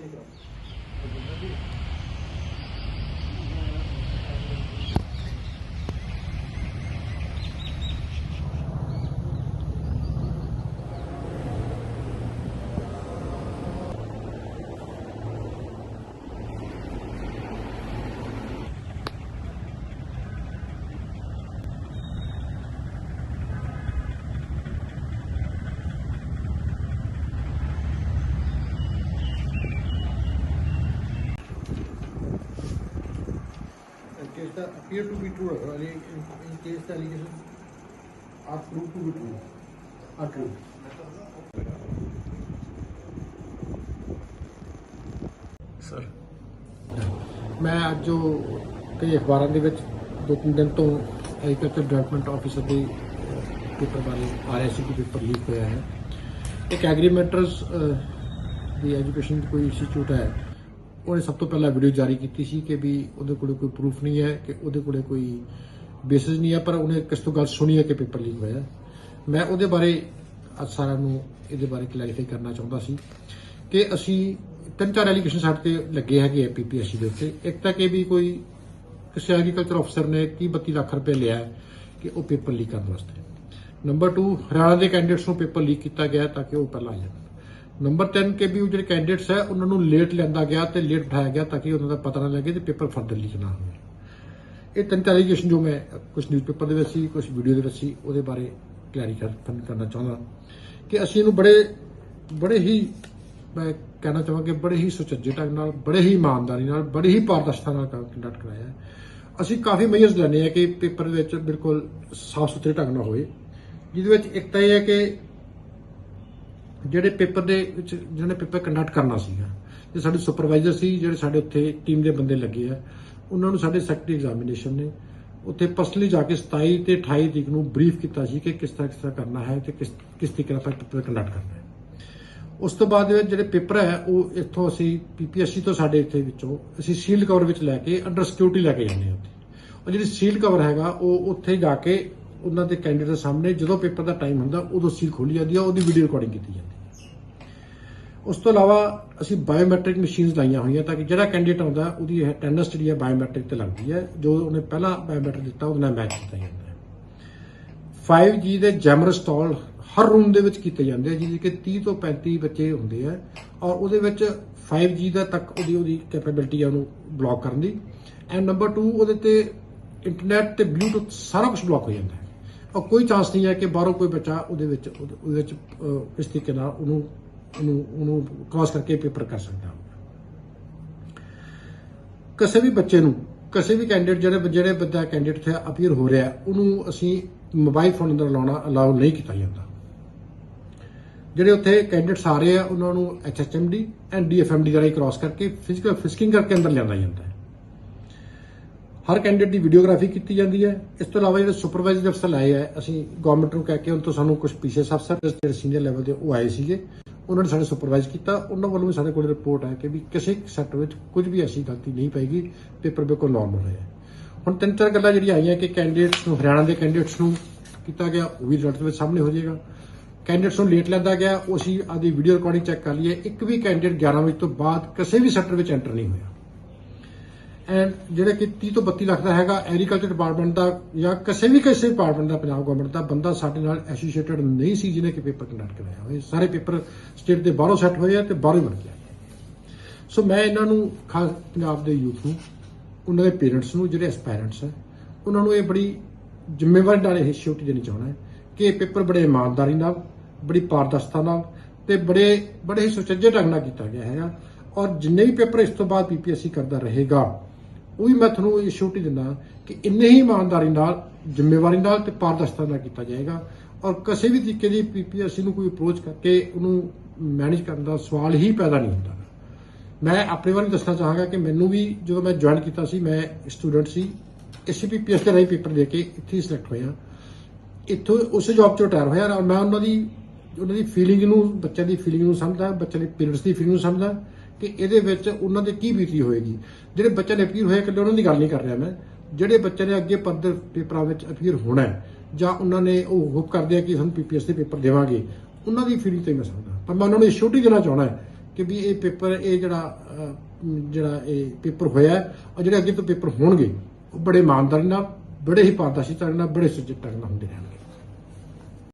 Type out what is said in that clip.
Thank you. Appear to be true, or in, in case the allegations are proved to be true, are true. Sir ਮੈਂ ਅੱਜ ਜੋ ਕਈ ਅਖਬਾਰਾਂ ਦੇ ਵਿੱਚ ਦੋ ਤਿੰਨ ਦਿਨ ਤੋਂ ਐਗਰੀਕਲਚਰ ਡਿਵੈਲਪਮੈਂਟ ਆਫਿਸਰ ਦੇ ਪੇਪਰ ਬਾਰੇ ਆ ਰਿਹਾ ਸੀ ਕਿ ਪੇਪਰ ਲੀਕ ਹੋਇਆ ਹੈ। ਇੱਕ ਐਗਰੀਮੈਂਟਰਸ ਦੀ ਐਜੂਕੇਸ਼ਨ ਕੋਈ ਇੰਸਟੀਚਿਊਟ ਹੈ। ਉਹਨੇ ਸਭ ਤੋਂ ਪਹਿਲਾਂ ਵੀਡੀਓ ਜਾਰੀ ਕੀਤੀ ਸੀ ਕਿ ਵੀ ਉਹਦੇ ਕੋਲ ਕੋਈ ਪ੍ਰੂਫ ਨਹੀਂ ਹੈ, ਕਿ ਉਹਦੇ ਕੋਲੇ ਕੋਈ ਬੇਸਿਸ ਨਹੀਂ ਹੈ, ਪਰ ਉਹਨੇ ਕਿਸ ਤੋਂ ਗੱਲ ਸੁਣੀ ਹੈ ਕਿ ਪੇਪਰ ਲੀਕ ਹੋਇਆ। ਮੈਂ ਉਹਦੇ ਬਾਰੇ ਅੱਜ ਸਾਰਿਆਂ ਨੂੰ ਇਹਦੇ ਬਾਰੇ ਕਲੈਰੀਫਾਈ ਕਰਨਾ ਚਾਹੁੰਦਾ ਸੀ ਕਿ ਅਸੀਂ ਤਿੰਨ ਚਾਰ ਐਲੀਗੇਸ਼ਨ ਸਾਡੇ ਤੇ ਲੱਗੇ ਹੈਗੇ ਆ ਪੀਪੀਐਸਸੀ ਦੇ ਉੱਤੇ। ਇੱਕ ਤਾਂ ਕਿ ਵੀ ਕੋਈ ਕਿਸੇ ਐਗਰੀਕਲਚਰ ਅਫਸਰ ਨੇ 30 32 ਲੱਖ ਰੁਪਏ ਲਿਆ ਕਿ ਉਹ ਪੇਪਰ ਲੀਕ ਕਰਨ ਵਾਸਤੇ। ਨੰਬਰ 2 ਹਰਿਆਣਾ ਦੇ ਕੈਂਡੀਡੇਟਸ ਨੂੰ ਪੇਪਰ ਲੀਕ ਕੀਤਾ ਗਿਆ ਤਾਂ ਕਿ ਉਹ ਪਹਿਲਾਂ ਆ ਜਾਣ। ਨੰਬਰ 3 ਕਿ ਵੀ ਉਹ ਜਿਹੜੇ ਕੈਂਡੀਡੇਟਸ ਹੈ, ਉਹਨਾਂ ਨੂੰ ਲੇਟ ਲਿਆਂਦਾ ਗਿਆ ਤੇ ਲੇਟ ਬਿਠਾਇਆ ਗਿਆ ਤਾਂ ਕਿ ਉਹਨਾਂ ਦਾ ਪਤਾ ਨਾ ਲੱਗੇ ਤੇ ਪੇਪਰ ਫਰਦਰ ਲੀਕ ਨਾ ਹੋਵੇ। ਇਹ ਤਿੰਨ ਚਾਰ ਐਲੀਗੇਸ਼ਨ ਜੋ ਮੈਂ ਕੁਝ ਨਿਊਜ਼ਪੇਪਰ ਦੇ ਵਿੱਚ ਸੀ ਕੁਝ ਵੀਡੀਓ ਦੇ ਵਿੱਚ ਸੀ, ਉਹਦੇ ਬਾਰੇ ਕਲੈਰੀਫਾਈ ਕਰਨਾ ਚਾਹੁੰਦਾ। ਕਿ ਅਸੀਂ ਇਹਨੂੰ ਬੜੇ ਬੜੇ ਹੀ ਮੈਂ ਕਹਿਣਾ ਚਾਹਾਂ ਕਿ ਬੜੇ ਹੀ ਸੁਚੱਜੇ ਢੰਗ ਨਾਲ, ਬੜੇ ਹੀ ਇਮਾਨਦਾਰੀ ਨਾਲ, ਬੜੇ ਹੀ ਪਾਰਦਰਸ਼ਤਾ ਨਾਲ ਕੰਡਕਟ ਕਰਾਇਆ ਅਸੀਂ ਕਾਫੀ ਮੇਜਰਸ ਲੈਣੇ ਆ ਕਿ ਪੇਪਰ ਵਿੱਚ ਬਿਲਕੁਲ ਸਾਫ਼ ਸੁਥਰੇ ਢੰਗ ਨਾਲ ਹੋਏ। ਜਿਹਦੇ ਵਿੱਚ ਇੱਕ ਤਾਂ ਇਹ ਹੈ ਕਿ ਜਿਹੜੇ ਪੇਪਰ ਦੇ ਵਿੱਚ ਜਿਹਨੇ ਪੇਪਰ ਕੰਡਕਟ ਕਰਨਾ ਸੀਗਾ ਜੇ ਸਾਡੇ ਸੁਪਰਵਾਈਜ਼ਰ ਸੀ, ਜਿਹੜੇ ਸਾਡੇ ਉੱਥੇ ਟੀਮ ਦੇ ਬੰਦੇ ਲੱਗੇ ਆ, ਉਹਨਾਂ ਨੂੰ ਸਾਡੇ ਸੈਕਟਰੀ ਐਗਜ਼ਾਮੀਨੇਸ਼ਨ ਨੇ, ਉੱਥੇ ਪਰਸਨਲੀ ਜਾ ਕੇ 27 ਤੇ 28 ਤਰੀਕ ਨੂੰ ਬਰੀਫ ਕੀਤਾ ਸੀ ਕਿ ਕਿਸ ਤਰ੍ਹਾਂ ਕਿਸ ਤਰ੍ਹਾਂ ਕਰਨਾ ਹੈ ਤੇ ਕਿਸ ਕਿਸ ਤਰੀਕੇ ਨਾਲ ਪੇਪਰ ਕੰਡਕਟ ਕਰਨਾ ਹੈ। ਉਸ ਤੋਂ ਬਾਅਦ ਜਿਹੜੇ ਪੇਪਰ ਹੈ, ਉਹ ਇੱਥੋਂ ਅਸੀਂ ਪੀਪੀਐਸਸੀ ਤੋਂ ਸਾਡੇ ਇੱਥੇ ਵਿੱਚੋਂ ਅਸੀਂ ਸੀਲਡ ਕਵਰ ਵਿੱਚ ਲੈ ਕੇ ਅੰਡਰ ਸਿਕਿਉਰਿਟੀ ਲੈ ਕੇ ਜਾਂਦੇ ਹਾਂ ਉੱਥੇ। ਉਹ ਜਿਹੜੀ ਸੀਲਡ ਕਵਰ ਹੈਗਾ, ਉਹ ਉੱਥੇ ਜਾ ਕੇ ਉਹਨਾਂ ਦੇ ਕੈਂਡੀਡੇਟ ਸਾਹਮਣੇ ਜਦੋਂ ਪੇਪਰ ਦਾ ਟਾਈਮ ਹੁੰਦਾ, ਉਦੋਂ ਸੀਲ ਖੋਲੀ ਜਾਂਦੀ ਹੈ ਉਹਦੀ ਵੀਡੀਓ ਰਿਕਾਰਡਿੰਗ ਕੀਤੀ ਜਾਂਦੀ ਹੈ ਉਸ ਤੋਂ ਇਲਾਵਾ ਅਸੀਂ ਬਾਇਓਮੈਟ੍ਰਿਕ ਮਸ਼ੀਨਸ ਲਾਈਆਂ ਹੋਈਆਂ ਤਾਂ ਕਿ ਜਿਹੜਾ ਕੈਂਡੀਡੇਟ ਆਉਂਦਾ, ਉਹਦੀ ਅਟੈਂਡੈਂਸ ਜਿਹੜੀ ਹੈ ਬਾਇਓਮੈਟ੍ਰਿਕ ਤੇ ਲੱਗਦੀ ਹੈ ਜੋ ਉਹਨੇ ਪਹਿਲਾਂ ਬਾਇਓਮੈਟ੍ਰਿਕ ਦਿੱਤਾ, ਉਹਦੇ ਨਾਲ ਮੈਚ ਕੀਤਾ ਜਾਂਦਾ ਹੈ। 5G ਦੇ ਜੈਮਰ ਇੰਸਟਾਲ ਹਰ ਰੂਮ ਦੇ ਵਿੱਚ ਕੀਤੇ ਜਾਂਦੇ ਆ, ਜਿਹਦੇ ਕਿ 30 ਤੋਂ 35 ਬੱਚੇ ਹੁੰਦੇ ਆ, ਔਰ ਉਹਦੇ ਵਿੱਚ 5G ਦਾ ਤੱਕ ਉਹਦੀ ਉਹਦੀ ਕੈਪੇਬਿਲਿਟੀ ਆ ਉਹਨੂੰ ਬਲੌਕ ਕਰਨ ਦੀ। ਐਂਡ ਨੰਬਰ 2 ਉਹਦੇ ਤੇ ਇੰਟਰਨੈਟ ਤੇ ਬਲੂਟੁੱਥ ਸਾਰਾ ਕੁਝ ਬਲੌਕ ਹੋ ਜਾਂਦਾ ਹੈ। ਔਰ ਕੋਈ ਚਾਂਸ ਨਹੀਂ ਹੈ ਕਿ ਬਾਹਰੋਂ ਕੋਈ ਬੱਚਾ ਉਹਦੇ ਵਿੱਚ ਉਹਦੇ ਵਿੱਚ ਅਹ, ਕਿਸ ਤਰੀਕੇ ਨਾਲ ਉਹਨੂੰ ਉਹਨੂੰ ਉਹਨੂੰ ਕ੍ਰਾਸ ਕਰਕੇ ਪੇਪਰ ਕਰ ਸਕਦਾ ਕਿਸੇ ਵੀ ਬੱਚੇ ਨੂੰ ਕਿਸੇ ਵੀ ਕੈਂਡੀਡੇਟ ਜਿਹੜੇ ਜਿਹੜੇ ਬੰਦਾ ਕੈਂਡੀਡੇਟ ਤੇ ਅਪੀਅਰ ਹੋ ਰਿਹਾ ਉਹਨੂੰ ਅਸੀਂ ਮੋਬਾਈਲ ਫੋਨ ਅੰਦਰ ਲਾਉਣਾ ਅਲਾਉ ਨਹੀਂ ਕੀਤਾ ਜਾਂਦਾ। ਜਿਹੜੇ ਉੱਥੇ ਕੈਂਡੀਡੇਟਸ ਆ ਰਹੇ ਆ ਉਹਨਾਂ ਨੂੰ ਐਚਐਚਐਮਡੀ ਐਂਡ ਡੀਐਫਐਮਡੀ ਦਾ ਰਾਹੀਂ ਕ੍ਰਾਸ ਕਰਕੇ ਫਿਜ਼ੀਕਲ ਫਿਸਕਿੰਗ ਕਰਕੇ ਅੰਦਰ ਲਿਆਂਦਾ ਜਾਂਦਾ ਹੈ। ਹਰ ਕੈਂਡੀਡੇਟ ਦੀ ਵੀਡੀਓਗ੍ਰਾਫੀ ਕੀਤੀ ਜਾਂਦੀ ਹੈ। ਇਸ ਤੋਂ ਇਲਾਵਾ ਜਿਹੜੇ ਸੁਪਰਵਾਈਜ਼ਰ ਅਫਸਰ ਲਾਏ ਆ, ਅਸੀਂ ਗਵਰਨਮੈਂਟ ਨੂੰ ਕਹਿ ਕੇ ਉਹਨਾਂ ਤੋਂ ਸਾਨੂੰ ਕੁਝ ਪੀਸੀਐਸ ਅਫਸਰ ਜਿਹੜੇ ਸੀਨੀਅਰ ਲੈਵਲ ਦੇ ਉਹ ਆਏ ਸੀਗੇ। ਉਹਨਾਂ ਨੇ ਸਾਡੇ ਸੁਪਰਵਾਈਜ਼ ਕੀਤਾ। ਉਹਨਾਂ ਵੱਲੋਂ ਵੀ ਸਾਡੇ ਕੋਲ ਰਿਪੋਰਟ ਹੈ ਕਿ ਵੀ ਕਿਸੇ ਸੈਕਟਰ ਵਿੱਚ ਕੁਝ ਵੀ ਐਸੀ ਗਲਤੀ ਨਹੀਂ ਪਏਗੀ ਪੇਪਰ ਬਿਲਕੁਲ ਨਾਰਮਲ ਹੈ ਹੁਣ ਤਿੰਨ ਚਾਰ ਗੱਲਾਂ ਜਿਹੜੀਆਂ ਆਈਆਂ ਕਿ ਕੈਂਡੀਡੇਟਸ ਨੂੰ, ਹਰਿਆਣਾ ਦੇ ਕੈਂਡੀਡੇਟਸ ਨੂੰ ਕੀਤਾ ਗਿਆ, ਉਹ ਵੀ ਰਿਜ਼ਲਟ ਵਿੱਚ ਸਾਹਮਣੇ ਹੋ ਜਾਏਗਾ। ਕੈਂਡੀਡੇਟਸ ਨੂੰ ਲੇਟ ਲੈਂਦਾ ਗਿਆ। ਉਹ ਅਸੀਂ ਆਦੀ ਵੀਡੀਓ ਰਿਕਾਰਡਿੰਗ ਚੈੱਕ ਕਰ ਲਈਏ। ਇੱਕ ਵੀ ਕੈਂਡੀਡੇਟ 11 ਵਜੇ ਤੋਂ ਬਾਅਦ ਕਿਸੇ ਵੀ ਸੈਕਟਰ ਵਿੱਚ ਐਂਟਰ ਨਹੀਂ ਹੋਇਆ। ਐਂਡ ਜਿਹੜਾ ਕਿ 30 ਤੋਂ 32 ਲੱਖ ਦਾ ਹੈਗਾ ਐਗਰੀਕਲਚਰ ਡਿਪਾਰਟਮੈਂਟ ਦਾ ਜਾਂ ਕਿਸੇ ਵੀ ਕਿਸੇ ਡਿਪਾਰਟਮੈਂਟ ਦਾ ਪੰਜਾਬ ਗਵਰਨਮੈਂਟ ਦਾ ਬੰਦਾ ਸਾਡੇ ਨਾਲ ਐਸੋਸੀਏਟਡ ਨਹੀਂ ਸੀ ਜਿਹਨੇ ਕਿ ਪੇਪਰ ਕੰਡਕਟ ਕਰਾਇਆ ਹੋਏ ਸਾਰੇ ਪੇਪਰ ਸਟੇਟ ਦੇ ਬਾਹਰੋਂ ਸੈੱਟ ਹੋਏ ਆ ਤੇ ਬਾਹਰੋਂ ਬਣ ਗਿਆ ਸੋ ਮੈਂ ਇਹਨਾਂ ਨੂੰ ਖਾਸ ਪੰਜਾਬ ਦੇ ਯੂਥ ਨੂੰ, ਉਹਨਾਂ ਦੇ ਪੇਰੈਂਟਸ ਨੂੰ, ਜਿਹੜੇ ਐਸਪਾਇਰੈਂਟਸ ਹੈ ਉਹਨਾਂ ਨੂੰ ਇਹ ਬੜੀ ਜ਼ਿੰਮੇਵਾਰੀ ਨਾਲ ਇਹ ਸ਼ਿਊਟੀ ਦੇਣੀ ਚਾਹੁੰਦਾ ਹੈ ਕਿ ਇਹ ਪੇਪਰ ਬੜੇ ਇਮਾਨਦਾਰੀ ਨਾਲ, ਬੜੀ ਪਾਰਦਰਸ਼ਤਾ ਨਾਲ ਤੇ ਬੜੇ ਬੜੇ ਹੀ ਸੁਚੱਜੇ ਢੰਗ ਨਾਲ ਕੀਤਾ ਗਿਆ ਹੈਗਾ। ਔਰ ਜਿੰਨੇ ਵੀ ਪੇਪਰ ਇਸ ਤੋਂ ਬਾਅਦ ਪੀਪੀਐਸਸੀ ਕਰਦਾ ਰਹੇਗਾ ਉਹ ਵੀ ਮੈਂ ਤੁਹਾਨੂੰ ਇਹ ਸ਼ਿਊਟੀ ਦਿੰਦਾ ਕਿ ਇੰਨੇ ਹੀ ਇਮਾਨਦਾਰੀ ਨਾਲ, ਜ਼ਿੰਮੇਵਾਰੀ ਨਾਲ ਤੇ ਪਾਰਦਰਸ਼ਤਾ ਨਾਲ ਕੀਤਾ ਜਾਏਗਾ ਔਰ ਕਿਸੇ ਵੀ ਤਰੀਕੇ ਦੀ ਪੀਪੀਐਸਸੀ ਨੂੰ ਕੋਈ ਅਪਰੋਚ ਕਰਕੇ ਉਹਨੂੰ ਮੈਨੇਜ ਕਰਨ ਦਾ ਸਵਾਲ ਹੀ ਪੈਦਾ ਨਹੀਂ ਹੁੰਦਾ। ਮੈਂ ਆਪਣੇ ਬਾਰੇ ਦੱਸਣਾ ਚਾਹਾਂਗਾ ਕਿ ਮੈਨੂੰ ਵੀ ਜਦੋਂ ਮੈਂ ਜੁਆਇਨ ਕੀਤਾ ਸੀ, ਮੈਂ ਸਟੂਡੈਂਟ ਸੀ ਐਸਪੀਪੀਐਸ ਦੇ ਰਾਹੀਂ ਪੇਪਰ ਦੇ ਕੇ ਇੱਥੇ ਹੀ ਸਿਲੈਕਟ ਹੋਇਆ। ਇੱਥੋਂ ਉਸੇ ਜੌਬ ਚੋਂ ਰਿਟਾਇਰ ਹੋਇਆ ਔਰ ਮੈਂ ਉਹਨਾਂ ਦੀ ਉਹਨਾਂ ਦੀ ਫੀਲਿੰਗ ਨੂੰ, ਬੱਚਿਆਂ ਦੀ ਫੀਲਿੰਗ ਨੂੰ ਸਮਝਦਾ, ਬੱਚਿਆਂ ਦੇ ਪੇਰੈਂਟਸ ਦੀ ਫੀਲਿੰਗ ਨੂੰ ਸਮਝਦਾ। ਕਿ ਇਹਦੇ ਵਿੱਚ ਉਹਨਾਂ ਦੇ ਕੀ ਬੀਤੀ ਹੋਏਗੀ। ਜਿਹੜੇ ਬੱਚੇ ਨੇ ਅਪੀਅਰ ਹੋਇਆ ਇਕੱਲੇ ਉਹਨਾਂ ਦੀ ਗੱਲ ਨਹੀਂ ਕਰ ਰਿਹਾ ਮੈਂ। ਜਿਹੜੇ ਬੱਚੇ ਨੇ ਅੱਗੇ ਪਰਦਰ ਪੇਪਰਾਂ ਵਿੱਚ ਅਪੀਅਰ ਹੋਣਾ ਹੈ, ਜਾਂ ਉਹਨਾਂ ਨੇ ਉਹ ਹੋਪ ਕਰਦੇ ਆ ਕਿ ਸਾਨੂੰ ਪੀਪੀਐਸ ਦੇ ਪੇਪਰ ਦੇਵਾਂਗੇ, ਉਹਨਾਂ ਦੀ ਫੀਲਿੰਗ ਤੇ ਮੈਂ ਸਮਝਦਾ। ਪਰ ਮੈਂ ਉਹਨਾਂ ਨੂੰ ਛੋਟੀ ਦੇਣਾ ਚਾਹਣਾ ਹੈ ਕਿ ਵੀ ਇਹ ਪੇਪਰ, ਇਹ ਜਿਹੜਾ ਜਿਹੜਾ ਇਹ ਪੇਪਰ ਹੋਇਆ ਔਰ ਜਿਹੜੇ ਅੱਗੇ ਤੋਂ ਪੇਪਰ ਹੋਣਗੇ, ਉਹ ਬੜੇ ਇਮਾਨਦਾਰੀ ਨਾਲ, ਬੜੇ ਹੀ ਪਾਰਦਰਸ਼ੀ ਢੰਗ ਨਾਲ, ਬੜੇ ਸੁਚੱਜੇ ਢੰਗ ਨਾਲ ਹੁੰਦੇ ਰਹਿਣਗੇ।